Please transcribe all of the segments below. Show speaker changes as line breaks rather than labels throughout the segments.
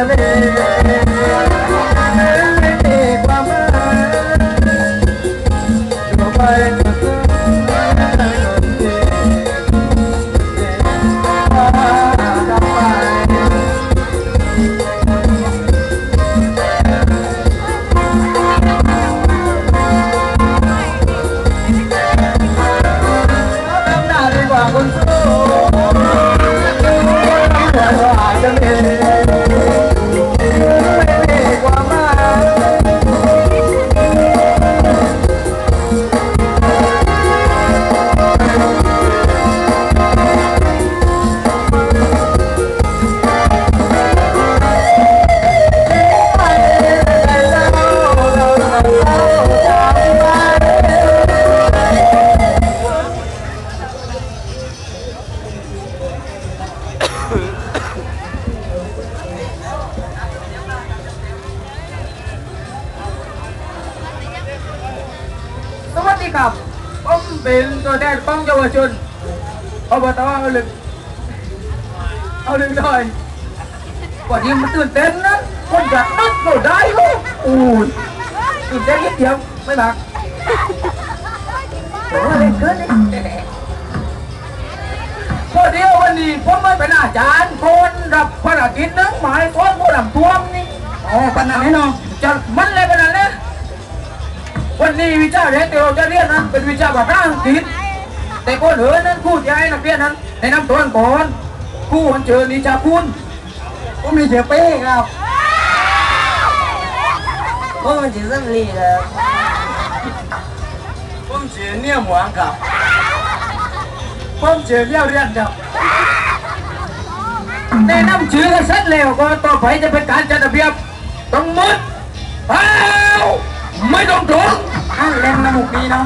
la vez. สวัสดีครับผมเป็นตัวแทนของเยาวชนอบตเอาลึกเอาลึกหน่อยวันนี้มันตื่นเต้นนะคนอยากนัดก็ได้ลูกอู้ยตื่นเต้นนิดเดียวไม่หนักแต่ว่าเล่นเกินนี่ก็เดียววันนี้ผมมาเป็นอาจารย์คนรับภารกิจหนึงหมายคนผู้นำท่วมนี่อ๋อปัญหาแน่นอนจะมัน นนี้วิชาเรียนที่เราจะเรียนนั้นเป็นวิชาภาษาอังกฤษแต่ก่อนเหินนั้นครูจะให้นักเรียนนั้นในน้ำตัวก่อนครูอันเชิญนิชาคุณผมมีเสียเป้ครับ
ผมมันจะสัมลีครับ
ผมเสียเนี่ยหมวงครับผมเสีเลี้ยวเรียนครับในน้ำชื่อกันเสร็จแล้วก็ต่อไปจะเป็นการจัดระเบียบต้องมุดเอ้าไม่ต้องถง เล่นนะหมุกนี้เนาะ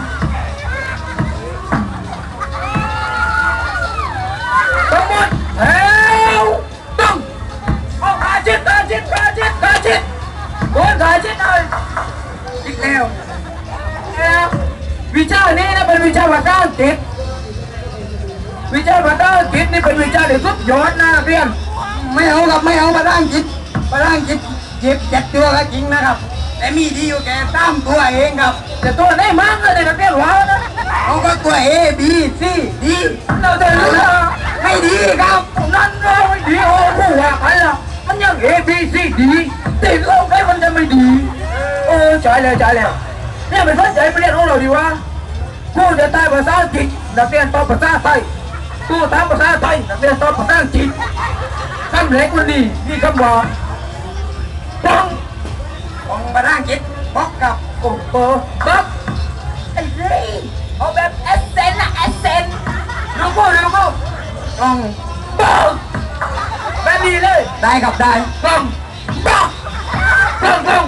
ทั้งหมดเอ้วต้องเอาขาชิดขาชิดขาชิดขาชิดโอนขาชิดเลยอีกแล้วแล้ววิชานี้นะเป็นวิชาภาษาอังกฤษวิชาภาษาอังกฤษนี่เป็นวิชาที่สุดยอดนะนักเรียน
ไม่เอาครับไม่เอาภาษาอังกฤษภาษาอังกฤษเจ็บเจ็ดตัวก็จริงนะครับ แต่มีดีอยู่แค่ตามตัวเองครับ
แต่ตัวไหนมั่งเลยนักเรียนว้า
เขาก็ตัว A B C D
เราจะรู้นะ
ไม่ดีครับ
นั่นเราไม่ดีโอ้ผู้ว่าใครล่ะมันยัง A B C D ติดเราใครมันจะไม่ดีโอ้ใช่แล้วใช่แล้วเนี่ยเป็นพันใจไปเรียนของเราดีวะครูจะตายภาษาอังกฤษนักเรียนตอบภาษาไทยครูถามภาษาไทยนักเรียนตอบภาษาอังกฤษคำเล็กวันนี้นี่คำว่า
ภาษาอังกฤษพบกับกลุ่
มเบอร์บัฟ
ไอ้รีเอาแบบเอสเซนอะเอสเซน
น้องโก้น้องโก้
กล่อง
เบอร์แบบนี้เลย
ได้กับได้
กล่องบัฟกล่องกล่อง